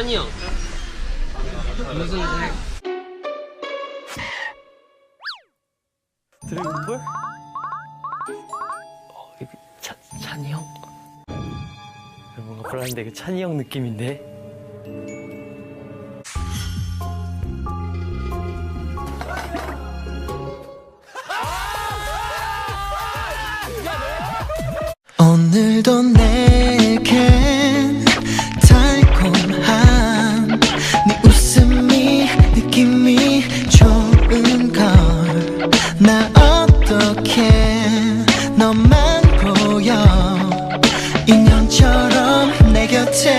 찬이 형. 무슨 색? 드래곤볼? 어, 이거 차, 찬이 형? 뭔가 불안한데 그 찬이 형 느낌인데? 오늘도 내 인형처럼 내 곁에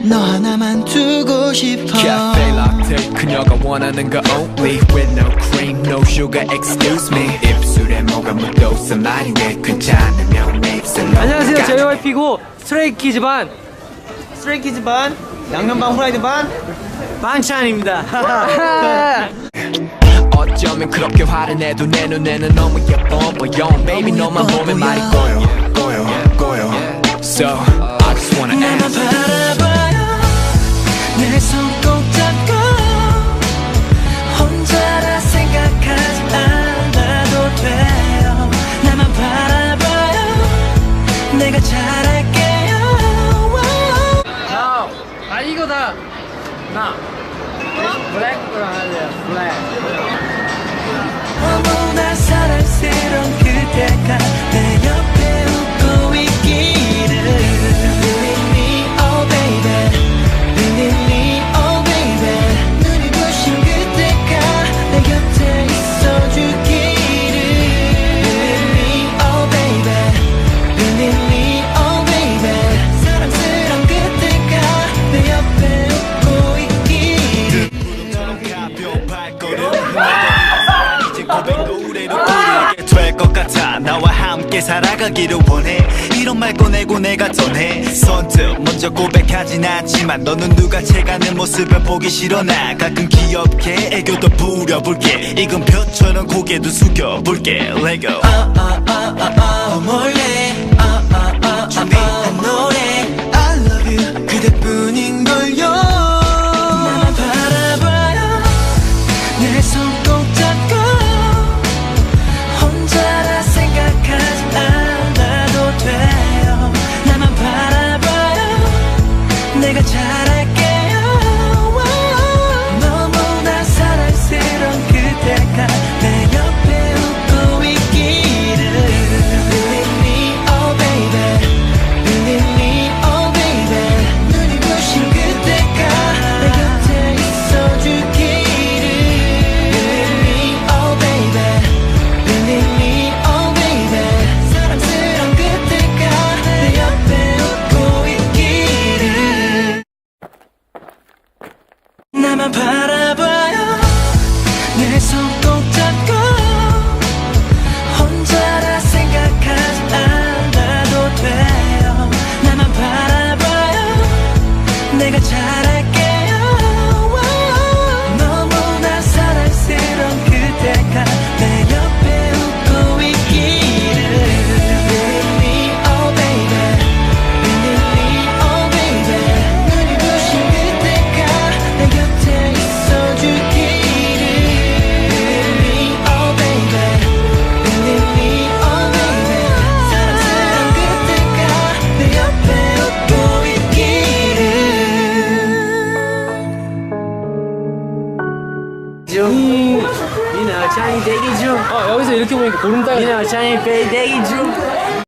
너 하나만 두고 싶어. Cafe latte 그녀가 원하는 거 only With no cream, no sugar, excuse me. 입술에 뭐가 묻어서 말이 왜 괜찮으면 내 입술로 안녕하세요. JYP고 스트레이키즈 반 스트레이키즈 반 양념 반 후라이드 반. 반찬입니다. 어쩌면 그렇게 화를 내도 내 눈에는 너무 예뻐 보여. Baby 너만 보면 말이 꼬여 So I just wanna ask 바라봐요 내손꼭 잡고 혼자라 생각하지 않아도 돼요 나만 바라봐요 내가 잘할게요 아 이거 다. 나. 블랙으로 할래요. 블랙. 함께 살아가기를 원해. 이런 말 꺼내고 내가 전해. 선뜻 먼저 고백하진 않지만 너는 누가 채가는 모습을 보기 싫어. 나 가끔 귀엽게 애교도 부려볼게. 익은 벼처럼 고개도 숙여볼게. Let go. 어, 몰래 내가 잘 바라 중 미나 찬이 대기 중 어 여기서 이렇게 보니까 보름 따위. 미나 찬이 베이 대기 중